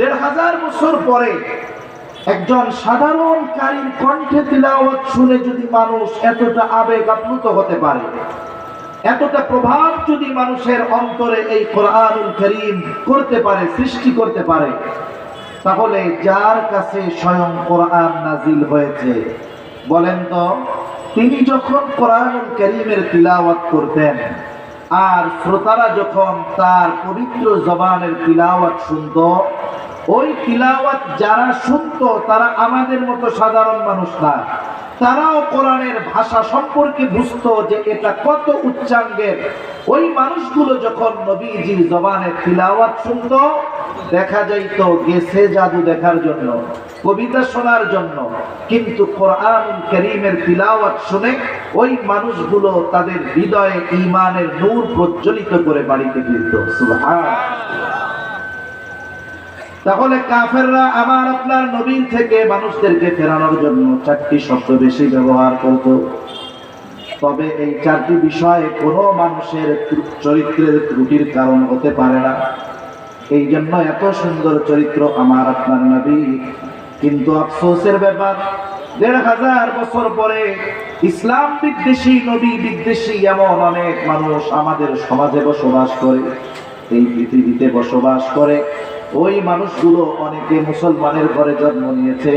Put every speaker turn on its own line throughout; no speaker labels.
দেড় হাজার বছর পরে একজন সাধারণ কারীর কণ্ঠে তিলাওয়াত শুনে যদি মানুষ এতটা আবেগ আপ্লুত হতে পারে, এতটা প্রভাব যদি মানুষের অন্তরে এই কোরআনুল করিম করতে পারে, সৃষ্টি করতে পারে, তাহলে যার কাছে স্বয়ং কোরআন নাজিল হয়েছে, বলেন তো, তিনি যখন কোরআনুল করিমের তিলাওয়াত করতেন, আর শ্রোতারা যখন তার পবিত্র জবানের তিলাওয়াত শুনত ওই তিলাওয়াত যারা শুনত তারা আমাদের মতো সাধারণ মানুষ না। তারাও কোরআনের ভাষা সম্পর্কে বুঝতো যে এটা কত উচ্চাঙ্গের। ওই মানুষগুলো যখন নবীজির জবানের তিলাওয়াত শুনত, দেখা যাইতো গেছে জাদু দেখার জন্য, কবিতা শোনার জন্য। কিন্তু কোরআন করিমের তিলাওয়াত শুনে ওই মানুষগুলো তাদের হৃদয়ে ইমানের নূর প্রজ্বলিত করে বাড়িতে ফিরত। সুবহান। তাহলে কাফেররা আমার আপনার নবীন থেকে মানুষদেরকে ফেরানোর জন্য চারটি শব্দ বেশি ব্যবহার করত। তবে এই চারটি বিষয়ে কোনো মানুষের চরিত্রের ত্রুটির কারণ হতে পারে না। এই জন্য এত সুন্দর চরিত্র আমার আপনার নবী। কিন্তু আফসোসের ব্যাপার, দেড় হাজার বছর পরে ইসলাম বিদ্বেষী, নবী বিদ্বেষী এমন অনেক মানুষ আমাদের সমাজে বসবাস করে, এই পৃথিবীতে বসবাস করে। ওই মানুষগুলো অনেকে মুসলমানের ঘরে জন্ম নিয়েছে।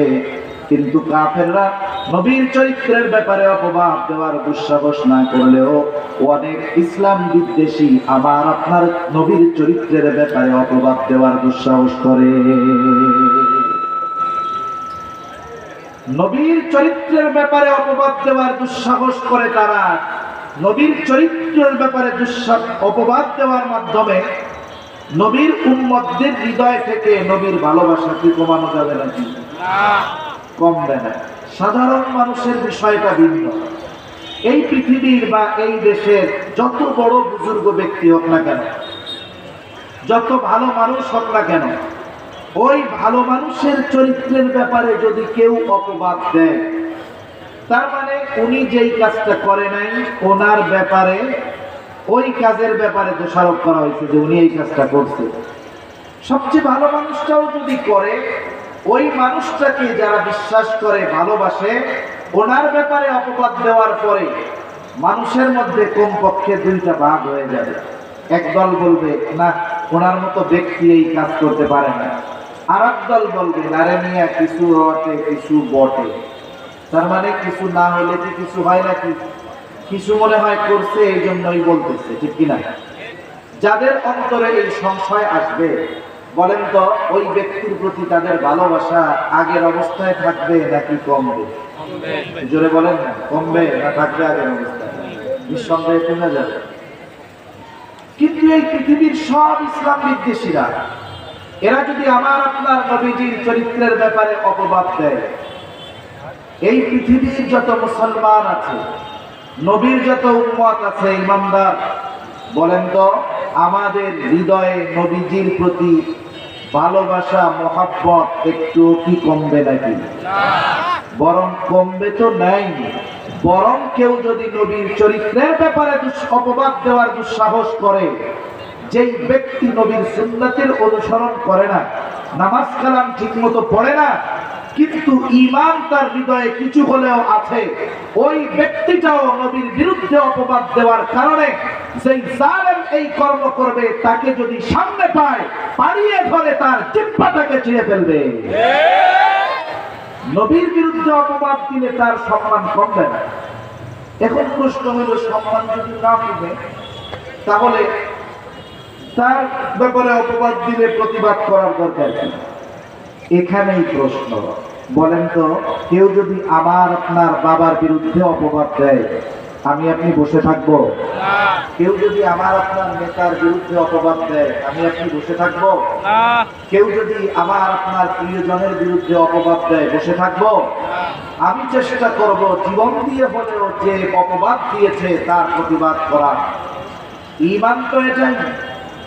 কিন্তু কাফেররা নবীর চরিত্রের ব্যাপারে অপবাদ দেওয়ার দুঃসাহস না করলেও অনেক ইসলাম বিদ্বেষী আমার আপনার নবীর চরিত্রের ব্যাপারে অপবাদ দেওয়ার দুঃসাহস করে। নবীর চরিত্রের ব্যাপারে অপবাদ দেওয়ার দুঃসাহস করে তারা। নবীর চরিত্রের ব্যাপারে দুঃসাহ, অপবাদ দেওয়ার মাধ্যমে নবীর উম্মতদের হৃদয় থেকে নবীর ভালোবাসা কি কমানো যাবে নাকি? কমবে না। সাধারণ মানুষের বিষয়টা ভিন্ন। এই পৃথিবীর বা এই দেশের যত বড় বুজুর্গ ব্যক্তি হোক না কেন, যত ভালো মানুষ হোক না কেন, ওই ভালো মানুষের চরিত্রের ব্যাপারে যদি কেউ অপবাদ দেয়, তার মানে উনি যেই কাজটা করে নাই, ওনার ব্যাপারে ওই কাজের ব্যাপারে দোষারোপ করা হয়েছে যে উনি এই কাজটা করছে। সবচেয়ে ভালো মানুষটাও যদি করে, ওই মানুষটাকে যারা বিশ্বাস করে, ভালোবাসে, ওনার ব্যাপারে অপবাদ দেওয়ার পরে মানুষের মধ্যে কমপক্ষে দুইটা ভাগ হয়ে যাবে। একদল বলবে, না, ওনার মতো ব্যক্তি এই কাজ করতে পারে না। আর দল বলবে নারে মিয়া, কিছু রটে কিছু বটে। তার মানে কিছু না হলে কি কিছু হয় নাকি? কিছু মনে হয় করছে, এই জন্যই বলতেছে, ঠিক কিনা? যাদের অন্তরে এই সংশয় আসবে, বলেন তো, ওই ব্যক্তির প্রতি তাদের ভালোবাসা আগের অবস্থায় থাকবে নাকি কমবে? জোরে বলেন, কমবে না থাকবে আগের অবস্থায়? নিঃসন্দেহে কমে যাবে। কিন্তু এই পৃথিবীর সব ইসলাম বিদ্বেষীরা, এরা যদি আমার আপনার নবীজির চরিত্রের ব্যাপারে অপবাদ দেয়, এই পৃথিবীর যত মুসলমান আছে নবীর যত উম্মত আছে ইমানদার বলেন তো, আমাদের হৃদয়ে নবীজির প্রতি ভালোবাসা, মহাব্বত একটু কি কমবে নাকি? বরং কমবে তো নাই। বরং কেউ যদি নবীর চরিত্রের ব্যাপারে অপবাদ দেওয়ার দুঃসাহস করে, যেই ব্যক্তি নবীর সুন্নাতের অনুসরণ করে না, নামাজ কালাম ঠিক মতো পড়ে না কিন্তু ইমান তার হৃদয়ে কিছু হলেও আছে। ওই ব্যক্তিটাও নবীর বিরুদ্ধে অপবাদ দেওয়ার কারণে যেই জালেম এই কর্ম করবে, তাকে যদি সামনে পায়, পাড়িয়ে ধরে তার চিপ্পাটাকে ছিঁড়ে ফেলবে। নবীর বিরুদ্ধে অপবাদ দিলে তার সম্মান কমবে না। এখন প্রশ্ন হইল সম্মান যদি না কমে তাহলে তার ব্যাপারে অপবাদ দিলে প্রতিবাদ করার দরকার এখানেই প্রশ্ন। বলেন তো, কেউ যদি আমার আপনার বাবার বিরুদ্ধে অপবাদ দেয়, আমি আপনি বসে থাকব? কেউ যদি আমার আপনার নেতার বিরুদ্ধে অপবাদ দেয়, আমি আপনি বসে থাকব? কেউ যদি আমার আপনার প্রিয়জনের বিরুদ্ধে অপবাদ দেয়, বসে থাকব? আমি চেষ্টা করব জীবন দিয়ে হলেও যে অপবাদ দিয়েছে, তার প্রতিবাদ করা। ইমান তো এটাই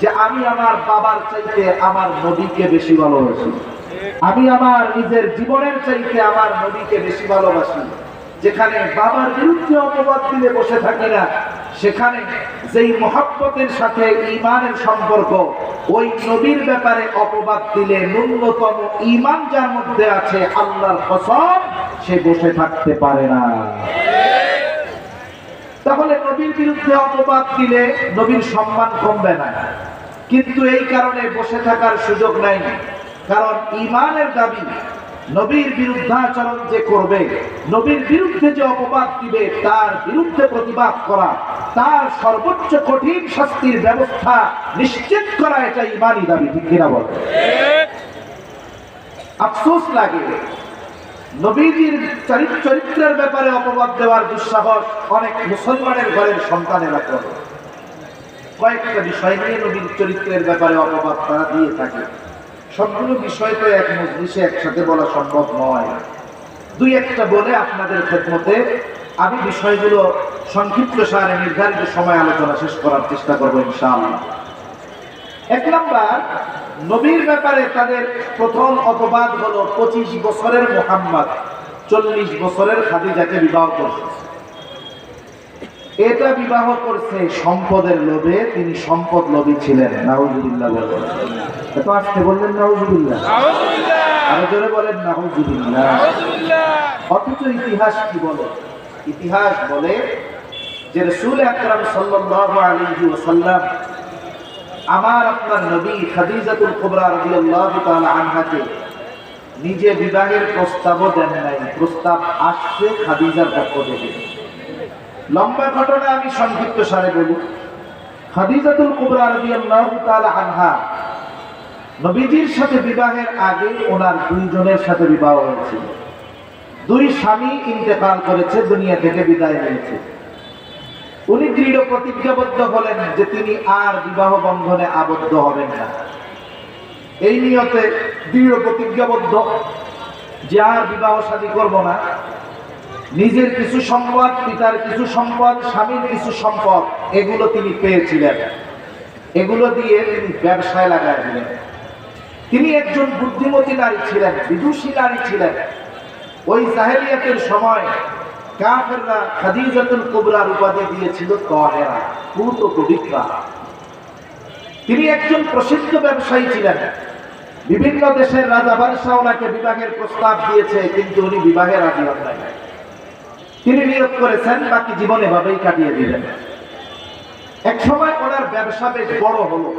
যে আমি আমার বাবার চাইতে আমার নদীকে বেশি ভালোবাসি। আমি আমার নিজের জীবনের চাইতে আমার নবীকে বেশি ভালোবাসি। যেখানে বাবার বিরুদ্ধে অপবাদ দিলে বসে থাকি না, সেখানে যেই মহাব্বতের সাথে ইমানের সম্পর্ক, ওই নবীর ব্যাপারে অপবাদ দিলে ন্যূনতম ইমান যার মধ্যে আছে আল্লাহর কসম, সে বসে থাকতে পারে না। তাহলে নবীর বিরুদ্ধে অপবাদ দিলে নবীর সম্মান কমবে না। কিন্তু এই কারণে বসে থাকার সুযোগ নাই। কারণ ইমানের দাবি নবীর বিরুদ্ধাচরণ যে করবে, নবীর বিরুদ্ধে যে অপবাদ দিবে, তার বিরুদ্ধে প্রতিবাদ করা, তার সর্বোচ্চ কঠিন শাস্তির ব্যবস্থা নিশ্চিত করা, এটা ইমানই দাবি, ঠিক কিনা বলে? আফসোস লাগে। নবীজির চরিত- চরিত্রের ব্যাপারে অপবাদ দেওয়ার দুঃসাহস অনেক মুসলমানের ঘরের সন্তানেরা করে। কয়েকটা বিষয় নিয়ে নবীর চরিত্রের ব্যাপারে অপবাদ তারা দিয়ে থাকে। সবগুলো বিষয় তো এক মজলিসে একসাথে বলা সম্ভব নয়। দুই একটা বলে আপনাদের খেদমতে আমি বিষয়গুলো সংক্ষিপ্ত সারে নির্ধারিত সময় আলোচনা শেষ করার চেষ্টা করব ইনশাআল্লাহ। এক নাম্বার, নবীর ব্যাপারে তাদের প্রথম অপবাদ হলো পঁচিশ বছরের মোহাম্মদ, চল্লিশ বছরের খাদিজাকে বিবাহ করছে। এটা বিবাহ করছে সম্পদের লোভে তিনি সম্পদ লোভী ছিলেন। নাউজুবিল্লাহ বলেন। এত আসতে বললেন নাউজুবিল্লাহ। আরও জোরে বলেন নাউজুবিল্লাহ। অথচ ইতিহাস কি বলে? ইতিহাস বলে যে রসুল আকরাম সাল্লাল্লাহু আলাইহি ওয়াসাল্লাম আমার আপনার নবী খাদিজাতুল কুবরা রাদিয়াল্লাহু তাআলা আনহাকে নিজে বিবাহের প্রস্তাবও দেন নাই। প্রস্তাব আসছে খাদিজার পক্ষ থেকে। লম্বা ঘটনা আমি সংক্ষিপ্ত সারে বলি। খাদিজাতুল কুবরা রাদিয়াল্লাহু তাআলা আনহা নবীজির সাথে বিবাহের আগে ওনার দুইজনের সাথে বিবাহ হয়েছিল। দুই স্বামী ইন্তেকাল করেছে, দুনিয়া থেকে বিদায় নিয়েছে। উনি দৃঢ় প্রতিজ্ঞাবদ্ধ হলেন যে তিনি আর বিবাহ বন্ধনে আবদ্ধ হবেন না। এই নিয়তে দৃঢ় প্রতিজ্ঞাবদ্ধ যে আর বিবাহ শাদী করব না। নিজের কিছু সম্পদ, পিতার কিছু সম্পদ, স্বামীর কিছু সম্পদ, এগুলো তিনি পেয়েছিলেন। এগুলো দিয়ে তিনি ব্যবসায় লাগাই দিলেন। তিনি একজন বুদ্ধিমতী নারী ছিলেন, বিদুষী নারী ছিলেন। ওই জাহেলিয়াতের সময় কাফেররা খাদিজাতুল কুবরার উপাধি দিয়েছিল তহেরা, পুত পবিত্রা। তিনি একজন প্রসিদ্ধ ব্যবসায়ী ছিলেন। বিভিন্ন দেশের রাজা বাদশাহ ওনাকে বিবাহের প্রস্তাব দিয়েছে, কিন্তু উনি বিবাহে রাজি হন নাই তিনি নিয়োগ করেছেন, বাকি জীবন এভাবেই কাটিয়ে দিলেন। এক সময় ওনার ব্যবসা বেশ বড় হলো।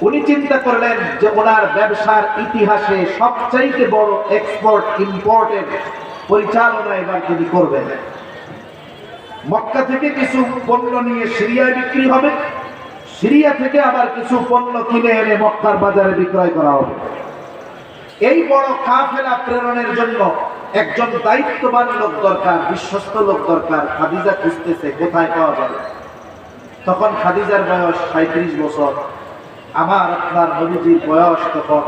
উনি চিন্তা করলেন যে ওনার ব্যবসার ইতিহাসে সবচাইতে বড় এক্সপোর্ট ইম্পোর্টের পরিচালনা এবার তিনি করবেন। মক্কা থেকে কিছু পণ্য নিয়ে সিরিয়ায় বিক্রি হবে। সিরিয়া থেকে আবার কিছু পণ্য কিনে এনে মক্কার বাজারে বিক্রয় করা হবে। এই বড় কাফেলা প্রেরণের জন্য একজন দায়িত্ববান লোক দরকার, বিশ্বস্ত লোক দরকার, খাদিজা খুঁজতেছে, কোথায় পাওয়া যাবে? তখন খাদিজার বয়স সাঁত্রিশ বছর, আমার আপনার নবীজির বয়স তখন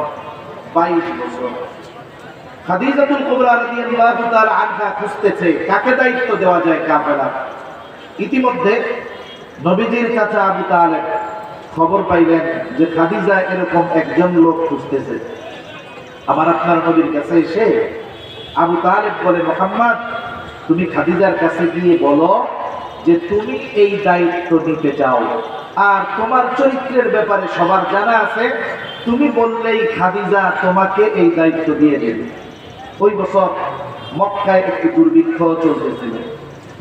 বাইশ বছর। খাদিজাতুল কুবরা রাদিয়াল্লাহু তাআলা আনহা খুঁজতেছে, কাকে দায়িত্ব দেওয়া যায় কাফেলা? ইতিমধ্যে নবীজির চাচা আবু তালেব খবর পাইলেন যে খাদিজা এরকম একজন লোক খুঁজতেছে। আমার আপনার নবীর কাছে এসে আবু তালেব বলে, মোহাম্মদ, তুমি খাদিজার কাছে গিয়ে বলো যে তুমি এই দায়িত্ব নিতে চাও। আর তোমার চরিত্রের ব্যাপারে সবার জানা আছে, তুমি বললেই খাদিজা তোমাকে এই দায়িত্ব দিয়ে দেবে। ওই বছর মক্কায় একটি দুর্ভিক্ষ চলতেছিল।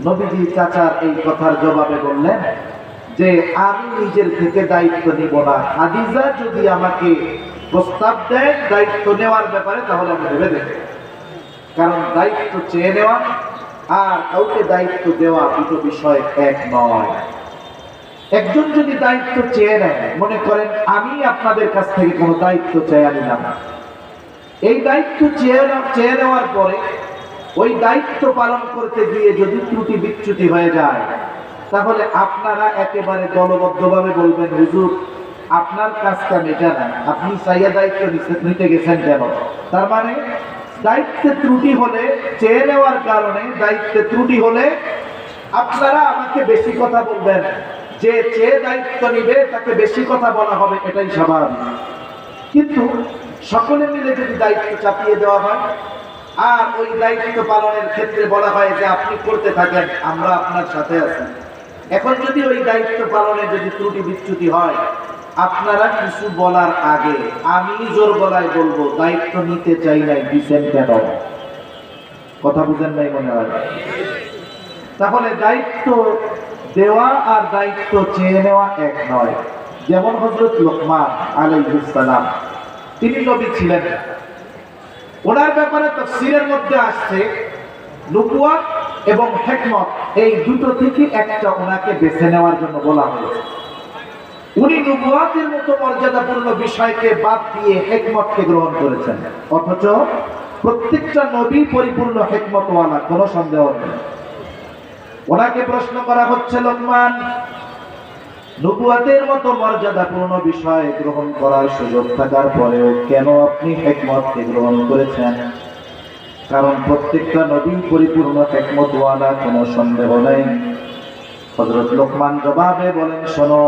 নবীজি চাচার এই কথার জবাবে বললেন, যে আমি নিজের থেকে দায়িত্ব নিব না। খাদিজা যদি আমাকে প্রস্তাব দেয় দায়িত্ব নেওয়ার ব্যাপারে, তাহলে আমি ভেবে দেখি কারণ দায়িত্ব চেয়ে নেওয়া আর কাউকে দায়িত্ব দেওয়া দুটো বিষয় এক নয়। একজন যদি দায়িত্ব চেয়ে নেয়, মনে করেন, আমি আপনাদের কাছ থেকে কোনো দায়িত্ব চেয়ে নিলাম এই দায়িত্ব চেয়ে চেয়ে নেওয়ার পরে ওই দায়িত্ব পালন করতে গিয়ে যদি ত্রুটি বিচ্যুতি হয়ে যায়, তাহলে আপনারা একেবারে দলবদ্ধভাবে বলবেন, হুজুর, আপনার কাজটা মেটা না আপনি চাইয়া দায়িত্ব নিতে গেছেন কেন? তার মানে দায়িত্বে ত্রুটি হলে চেয়ে নেওয়ার কারণে দায়িত্বে ত্রুটি হলে আপনারা আমাকে বেশি কথা বলবেন। যে চেয়ে দায়িত্ব নিবে, তাকে বেশি কথা বলা হবে, এটাই স্বাভাবিক। কিন্তু সকলে মিলে যদি দায়িত্ব চাপিয়ে দেওয়া হয়, আর ওই দায়িত্ব পালনের ক্ষেত্রে বলা হয় যে আপনি করতে থাকেন, আমরা আপনার সাথে আছি। এখন যদি ওই দায়িত্ব পালনে যদি ত্রুটি বিচ্যুতি হয় আপনারা কিছু বলার আগে আমি জোর গলায় বলব, দায়িত্ব নিতে চাই নাই দিচ্ছেন কেন? কথা বুঝেন নাই মনে হয়? তাহলে দায়িত্ব দেওয়া আর দায়িত্ব চেয়ে নেওয়া এক নয়। যেমন হজরত লোকমান আলাইহিসসালাম তিনি নবী ছিলেন। ওনার ব্যাপারে তফসিরের মধ্যে আসছে নুপুয়াত এবং হেকমত, এই দুটো থেকে একটা ওনাকে বেছে নেওয়ার জন্য বলা হয়েছে। উনি নুবুয়াতের মতো মর্যাদাপূর্ণ বিষয়কে বাদ দিয়ে হেকমতকে গ্রহণ করেছেন। অথচ প্রত্যেকটা নবী পরিপূর্ণ হেকমতওয়ালা, কোনো সন্দেহ নেই। ওনাকে প্রশ্ন করা হচ্ছে, লোকমান, নবুয়াতের মতো মর্যাদাপূর্ণ বিষয় গ্রহণ করার সুযোগ থাকার পরেও কেন আপনি হেকমতকে গ্রহণ করেছেন? কারণ প্রত্যেকটা নবী পরিপূর্ণ হেকমতওয়ালা, কোনো সন্দেহ নেই। হজরত লোকমান জবাবে বলেন, শোনো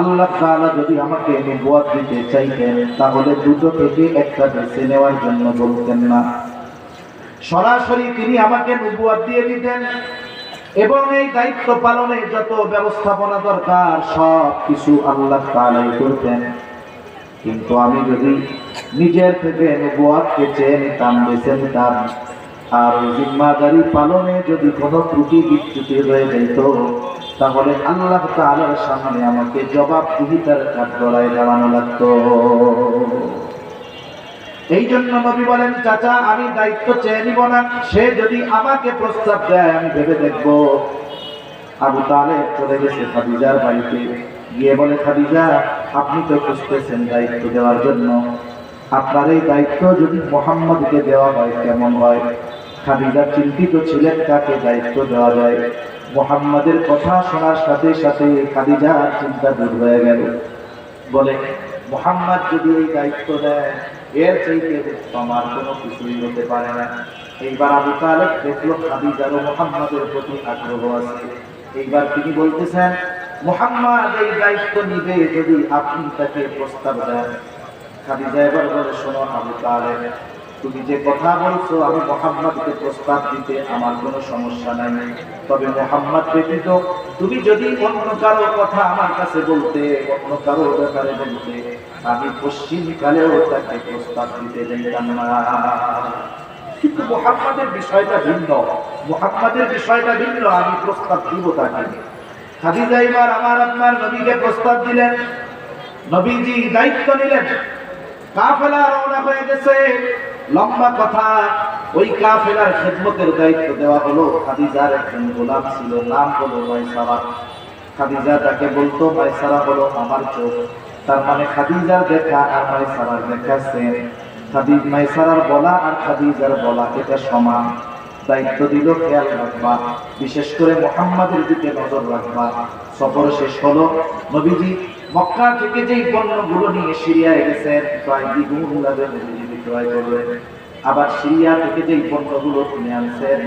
আল্লাহ তাআলা যদি আমাকে নবুয়াত দিতে চাইতেন, তাহলে দুটো থেকে একটা বেছে নেওয়ার জন্য বলতেন না। সরাসরি তিনি আমাকে নবুয়াত দিয়ে দিতেন এবং এই দায়িত্ব পালনে যত ব্যবস্থাপনা দরকার, সব কিছু আল্লাহ তাআলাই করতেন। কিন্তু আমি যদি নিজের থেকে নবুয়াতকে চেয়ে নিতাম, বেছে নিতাম, আর জিম্মাদারি পালনে যদি কোনো ত্রুটি বিচ্যুতি হয়ে যেত তাহলে আল্লাহ তাআলার সামনে আমাকে জবাবদিহিতার কাঠগড়ায় দাঁড়ানো লাগতো। এই জন্য নবী বলেন, চাচা, আমি দায়িত্ব চেয়ে নিব না। সে যদি আমাকে প্রস্তাব দেয়, আমি ভেবে দেখব। আবু তালেব চলে গেছে খাদিজার বাড়িতে। গিয়ে বলে, খাদিজা, আপনি তো খুঁজতেছেন দায়িত্ব দেওয়ার জন্য। আপনার এই দায়িত্ব যদি মোহাম্মদকে দেওয়া হয়, কেমন হয়? খাদিজা চিন্তিত ছিলেন, কাকে দায়িত্ব দেওয়া যায়? মোহাম্মদের কথা শোনার সাথে সাথে খাদিজার চিন্তা দূর হয়ে গেল। বলে, মোহাম্মদ যদি এই দায়িত্ব দেয়, এর চাইতে আমার কোনো কিছুই হতে পারে না। এইবার আবু তালেব দেখল ও মোহাম্মদের প্রতি আগ্রহ আছে। এইবার তিনি বলতেছেন, মোহাম্মদ এই দায়িত্ব নিবে যদি আপনি তাকে প্রস্তাব দেন। খাদিজা এবার বলে, শোনো আবু তালেব তুমি যে কথা বলছো, আমি মোহাম্মদকে প্রস্তাব দিতে আমার কোনো সমস্যা নাই। তবে মোহাম্মদ ব্যতীত তুমি যদি অন্য কারও কথা আমার কাছে বলতে, অন্য কারও ব্যাপারে বলতে, আমি পশ্চিম কালেও তাকে প্রস্তাব দিতে দিতাম না। কিন্তু মোহাম্মদের বিষয়টা ভিন্ন। মোহাম্মদের বিষয়টা ভিন্ন, আমি প্রস্তাব দিব তাকে। খাদিজা আমার আপনার নবীকে প্রস্তাব দিলেন। নবীজি দায়িত্ব নিলেন। কাফেলা রওনা হয়ে গেছে। লম্বা কথা, ওই কাফেলার খেদমতের দায়িত্ব দেওয়া হলো খাদিজার একজন গোলাম ছিল, নাম হলো মাইসারা। খাদিজা তাকে বলতো, মাইসারা হলো আমার চোখ। তার মানে খাদিজার দেখা আর মাইসারার দেখা সেম খাদিজ মাইসারার বলা আর খাদিজার বলা এটা সমান। দায়িত্ব দিল খেয়াল রাখবা। বিশেষ করে মোহাম্মদের দিকে নজর রাখবা। সফর শেষ হলো। নবীজি মক্কা থেকে যেই পণ্যগুলো নিয়ে সিরিয়ায় গেছেন, প্রায় দ্বিগুণ বিক্রয় করলেন আবার সিরিয়া থেকে যে পণ্যগুলো কিনে আনছেন